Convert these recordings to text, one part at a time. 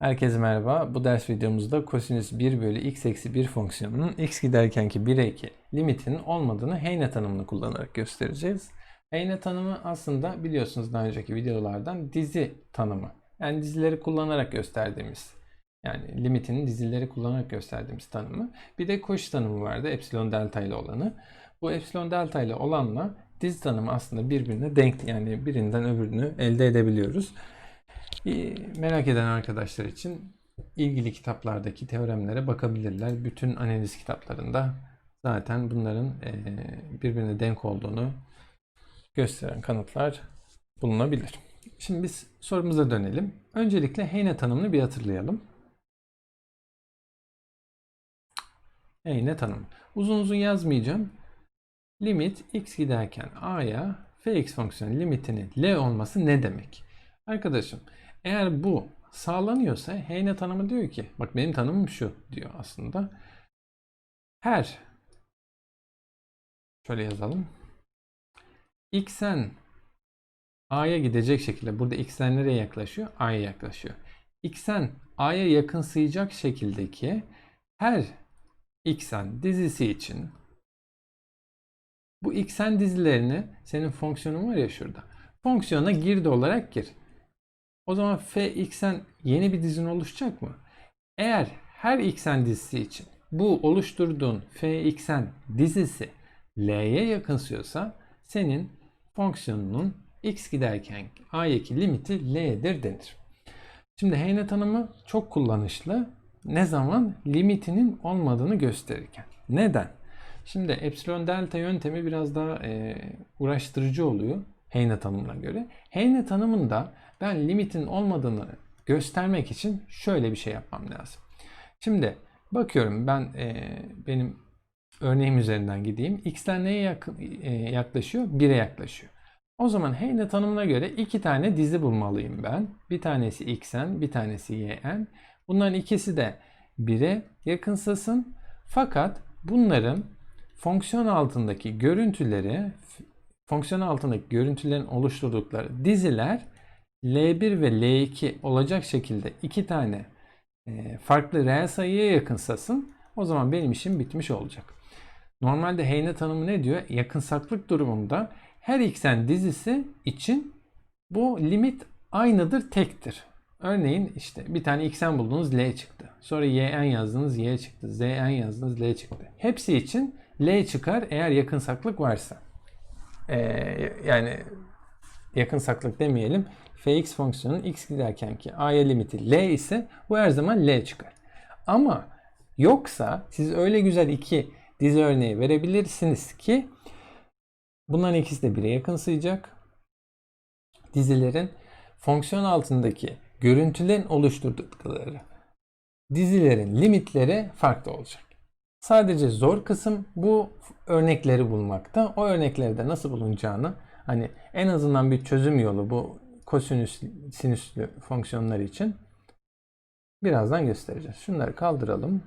Herkese merhaba. Bu ders videomuzda kosinüs 1 bölü x eksi 1 fonksiyonunun x giderkenki 1'e 2 limitinin olmadığını Heyne tanımını kullanarak göstereceğiz. Heyne tanımı aslında biliyorsunuz daha önceki videolardan dizi tanımı. Yani dizileri kullanarak gösterdiğimiz yani limitinin dizileri kullanarak gösterdiğimiz tanımı. Bir de Cauchy tanımı vardı epsilon delta ile olanı. Bu epsilon delta ile olanla dizi tanımı aslında birbirine denk yani birinden öbürünü elde edebiliyoruz. Bir merak eden arkadaşlar için ilgili kitaplardaki teoremlere bakabilirler. Bütün analiz kitaplarında zaten bunların eee, birbirine denk olduğunu gösteren kanıtlar bulunabilir. Şimdi biz sorumuza dönelim. Öncelikle Heyne tanımını bir hatırlayalım. Heyne tanımı. Uzun uzun yazmayacağım. Limit x giderken a'ya fx fonksiyonu limitinin l olması ne demek? Arkadaşım eğer bu sağlanıyorsa Heyne tanımı diyor ki bak benim tanımım şu diyor aslında. Her şöyle yazalım. xn a'ya gidecek şekilde burada xn nereye yaklaşıyor? a'ya yaklaşıyor. xn a'ya yakınsayacak şekildeki her xn dizisi için bu xn dizilerini senin fonksiyonun var ya şurada. Fonksiyona girdi olarak gir. O zaman fxn yeni bir dizin oluşacak mı? Eğer her xn dizisi için bu oluşturduğun fxn dizisi l'ye yakınsıyorsa senin fonksiyonunun x giderken a'daki limiti l'dir denir. Şimdi Heyne tanımı çok kullanışlı. Ne zaman? Limitinin olmadığını gösterirken. Neden? Şimdi epsilon delta yöntemi biraz daha e, uğraştırıcı oluyor Heyne tanımına göre. Heyne tanımında ben limitin olmadığını göstermek için şöyle bir şey yapmam lazım. Şimdi bakıyorum ben e, benim örneğim üzerinden gideyim. X'ten neye yakın, e, yaklaşıyor? 1'e yaklaşıyor. O zaman Heyne tanımına göre iki tane dizi bulmalıyım ben. Bir tanesi xn, bir tanesi yn. Bunların ikisi de 1'e yakınsasın. Fakat bunların fonksiyon altındaki görüntüleri, fonksiyon altındaki görüntülerin oluşturdukları diziler L1 ve L2 olacak şekilde iki tane e, farklı reel sayıya yakınsasın. O zaman benim işim bitmiş olacak. Normalde Heyne tanımı ne diyor? Yakınsaklık durumunda her xn dizisi için bu limit aynıdır, tektir. Örneğin işte bir tane xn buldunuz L çıktı. Sonra yn yazdınız Y çıktı. zn yazdınız L çıktı. Hepsi için L çıkar eğer yakınsaklık varsa. Ee, yani yakınsaklık demeyelim. fx fonksiyonun x giderken ki a'ya limiti L ise bu her zaman L çıkar. Ama yoksa siz öyle güzel iki dizi örneği verebilirsiniz ki bunların ikisi de 1'e yakınsayacak. Dizilerin fonksiyon altındaki görüntülerin oluşturdukları dizilerin limitleri farklı olacak. Sadece zor kısım bu örnekleri bulmakta. O örnekleri de nasıl bulunacağını hani en azından bir çözüm yolu bu kosinüs sinüslü fonksiyonlar için birazdan göstereceğiz. Şunları kaldıralım.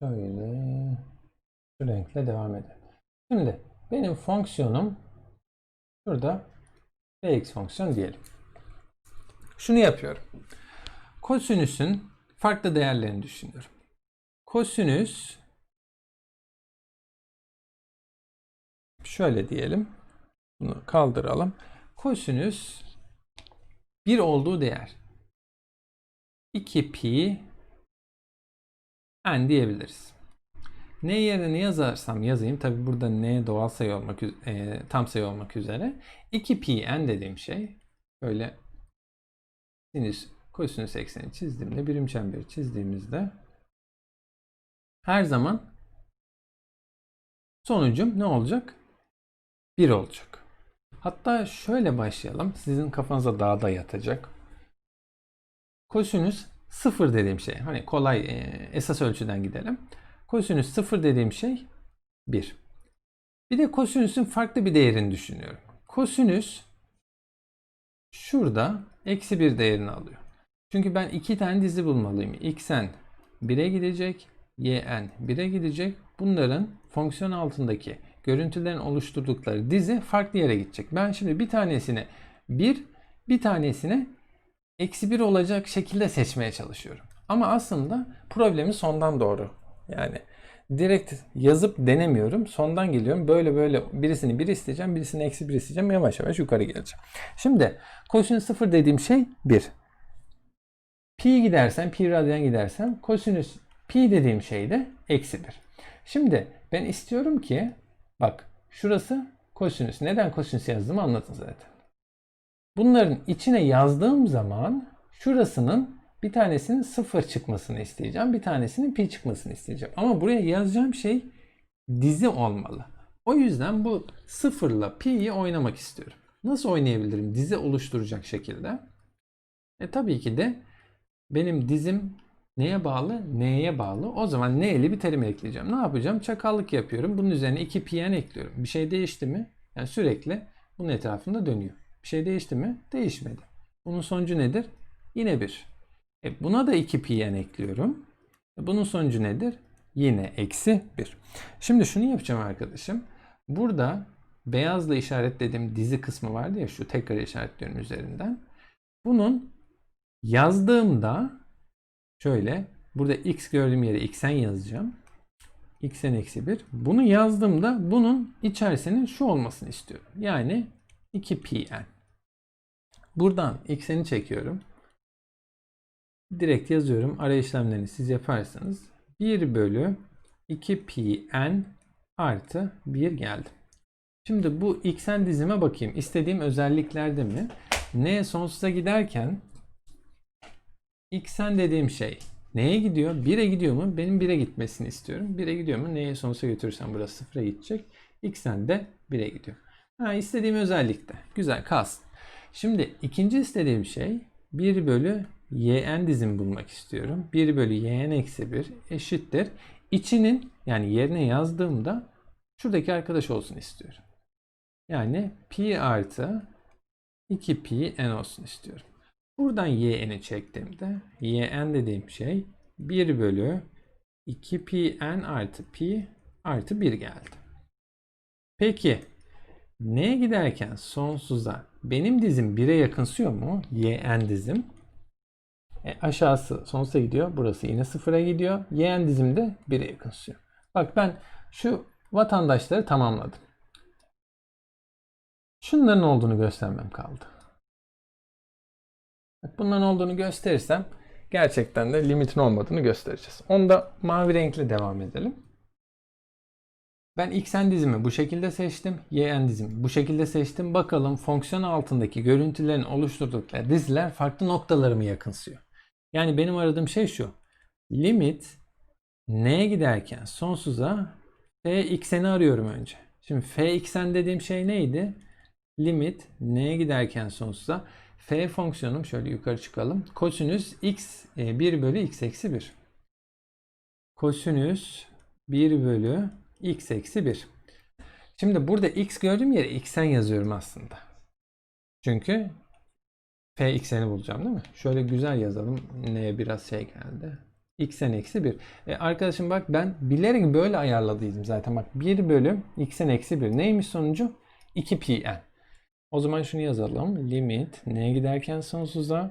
Şöyle şu renkle devam edelim. Şimdi benim fonksiyonum şurada fx fonksiyon diyelim. Şunu yapıyorum. Kosinüsün farklı değerlerini düşünüyorum. Kosinüs şöyle diyelim. Bunu kaldıralım. Kosinüs 1 olduğu değer 2 pi n diyebiliriz. N yerine ne yazarsam yazayım. Tabi burada n doğal sayı olmak e, tam sayı olmak üzere. 2 pi n dediğim şey böyle sinüs kosinüs ekseni çizdiğimde birim çemberi çizdiğimizde her zaman sonucum ne olacak? 1 olacak. Hatta şöyle başlayalım. Sizin kafanıza daha da yatacak. Kosinüs 0 dediğim şey. Hani kolay e, esas ölçüden gidelim. Kosinüs 0 dediğim şey 1. Bir de kosinüsün farklı bir değerini düşünüyorum. Kosinüs şurada eksi 1 değerini alıyor. Çünkü ben iki tane dizi bulmalıyım. xn 1'e gidecek, yn 1'e gidecek. Bunların fonksiyon altındaki görüntülerin oluşturdukları dizi farklı yere gidecek. Ben şimdi bir tanesini 1, bir tanesini eksi 1 olacak şekilde seçmeye çalışıyorum. Ama aslında problemi sondan doğru. Yani direkt yazıp denemiyorum. Sondan geliyorum. Böyle böyle birisini 1 isteyeceğim, birisini eksi 1 isteyeceğim. Yavaş yavaş yukarı geleceğim. Şimdi kosinüs 0 dediğim şey 1. Pi gidersen, pi radyan gidersen kosinüs pi dediğim şey de eksi 1. Şimdi ben istiyorum ki bak şurası kosinüs. Neden kosinüs yazdığımı anlatın zaten. Bunların içine yazdığım zaman şurasının bir tanesinin 0 çıkmasını isteyeceğim. Bir tanesinin pi çıkmasını isteyeceğim. Ama buraya yazacağım şey dizi olmalı. O yüzden bu sıfırla pi'yi oynamak istiyorum. Nasıl oynayabilirim dizi oluşturacak şekilde? E tabii ki de benim dizim neye bağlı? N'ye bağlı. O zaman N'li bir terim ekleyeceğim. Ne yapacağım? Çakallık yapıyorum. Bunun üzerine 2 p'n ekliyorum. Bir şey değişti mi? Yani sürekli bunun etrafında dönüyor. Bir şey değişti mi? Değişmedi. Bunun sonucu nedir? Yine 1. E buna da 2 p'n ekliyorum. E bunun sonucu nedir? Yine eksi 1. Şimdi şunu yapacağım arkadaşım. Burada beyazla işaretlediğim dizi kısmı vardı ya şu tekrar işaretliyorum üzerinden. Bunun yazdığımda şöyle burada x gördüğüm yere xn yazacağım. xn eksi 1. Bunu yazdığımda bunun içerisinin şu olmasını istiyorum. Yani 2pn. Buradan xn'i çekiyorum. Direkt yazıyorum. Ara işlemlerini siz yaparsanız 1 bölü 2pn artı 1 geldi. Şimdi bu xn dizime bakayım. İstediğim özelliklerde mi? n sonsuza giderken xn dediğim şey neye gidiyor? 1'e gidiyor mu? Benim 1'e gitmesini istiyorum. 1'e gidiyor mu? Neye sonsuza götürürsem burası 0'a gidecek. xn de 1'e gidiyor. Ha, istediğim özellikte. Güzel kalsın. Şimdi ikinci istediğim şey 1 bölü yn dizimi bulmak istiyorum. 1 bölü yn eksi 1 eşittir. İçinin yani yerine yazdığımda şuradaki arkadaş olsun istiyorum. Yani pi artı 2 pi n olsun istiyorum. Buradan y'n'i çektiğimde yn dediğim şey 1 bölü 2 pi n artı pi artı 1 geldi. Peki n'ye giderken sonsuza benim dizim 1'e yakınsıyor mu? yn dizim. E, aşağısı sonsuza gidiyor. Burası yine 0'a gidiyor. yn dizim de 1'e yakınsıyor. Bak ben şu vatandaşları tamamladım. Şunların olduğunu göstermem kaldı. Bak bunların olduğunu gösterirsem gerçekten de limitin olmadığını göstereceğiz. Onda mavi renkli devam edelim. Ben xn dizimi bu şekilde seçtim. yn dizimi bu şekilde seçtim. Bakalım fonksiyon altındaki görüntülerin oluşturdukları diziler farklı noktalarımı yakınsıyor. Yani benim aradığım şey şu. Limit n'ye giderken sonsuza fxn'i arıyorum önce. Şimdi fxn dediğim şey neydi? Limit n'ye giderken sonsuza f fonksiyonum şöyle yukarı çıkalım. Kosinüs x 1 bölü x eksi 1. Kosinüs 1 bölü x eksi 1. Şimdi burada x gördüğüm yere x'en yazıyorum aslında. Çünkü f x'eni bulacağım değil mi? Şöyle güzel yazalım. N'ye biraz şey geldi. x'en eksi 1. E arkadaşım bak ben bilerek böyle ayarladıydım zaten. Bak 1 bölü x'en eksi 1. Neymiş sonucu? 2 pi n. O zaman şunu yazalım. Limit n'ye giderken sonsuza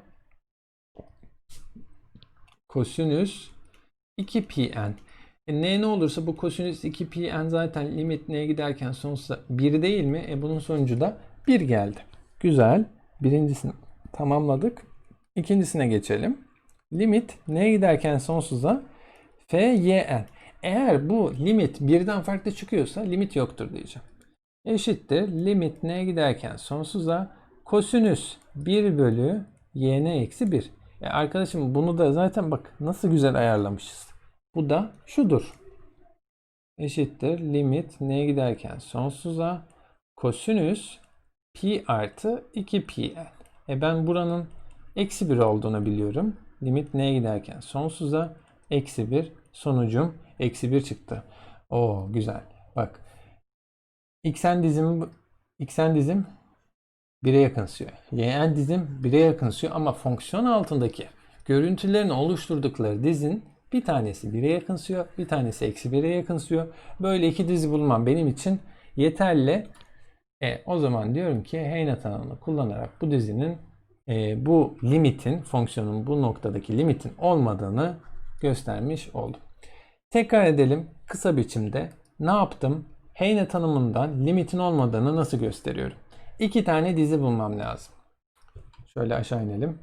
kosinüs 2 pi n. E, n ne olursa bu kosinüs 2 pi n zaten limit n'ye giderken sonsuza 1 değil mi? E bunun sonucu da 1 geldi. Güzel. Birincisini tamamladık. İkincisine geçelim. Limit n'ye giderken sonsuza f y n. Eğer bu limit birden farklı çıkıyorsa limit yoktur diyeceğim. Eşittir limit n'ye giderken sonsuza kosinüs 1 bölü yn eksi 1. E arkadaşım bunu da zaten bak nasıl güzel ayarlamışız. Bu da şudur. Eşittir limit n'ye giderken sonsuza kosinüs pi artı 2 pi n. E ben buranın eksi 1 olduğunu biliyorum. Limit n'ye giderken sonsuza eksi 1 sonucum eksi 1 çıktı. Oo güzel. Bak xn dizimi xn dizim 1'e yakınsıyor. yn dizim 1'e yakınsıyor ama fonksiyon altındaki görüntülerini oluşturdukları dizin Bir tanesi 1'e yakınsıyor, bir tanesi eksi 1'e yakınsıyor. Böyle iki dizi bulmam benim için yeterli. E, o zaman diyorum ki Heyne tanımını kullanarak bu dizinin e, bu limitin, fonksiyonun bu noktadaki limitin olmadığını göstermiş oldum. Tekrar edelim kısa biçimde ne yaptım? Heyne tanımından limitin olmadığını nasıl gösteriyorum? İki tane dizi bulmam lazım. Şöyle aşağı inelim.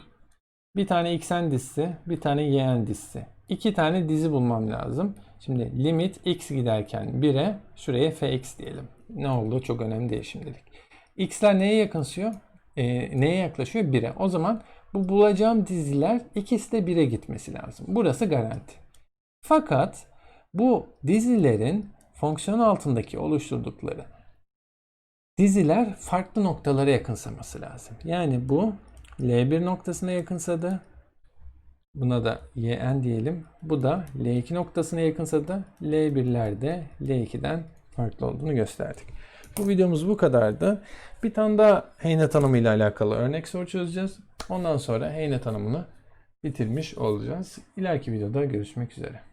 Bir tane xn dizisi, bir tane yn dizisi. İki tane dizi bulmam lazım. Şimdi limit x giderken 1'e şuraya fx diyelim. Ne oldu çok önemli değil şimdilik. x'ler neye yakınsıyor? Ee, neye yaklaşıyor? 1'e. O zaman bu bulacağım diziler ikisi de 1'e gitmesi lazım. Burası garanti. Fakat bu dizilerin fonksiyon altındaki oluşturdukları diziler farklı noktalara yakınsaması lazım. Yani bu L1 noktasına yakınsadı. Buna da yn diyelim. Bu da L2 noktasına yakınsadı. L1'ler de L2'den farklı olduğunu gösterdik. Bu videomuz bu kadardı. Bir tane daha Heyne tanımı ile alakalı örnek soru çözeceğiz. Ondan sonra Heyne tanımını bitirmiş olacağız. İleriki videoda görüşmek üzere.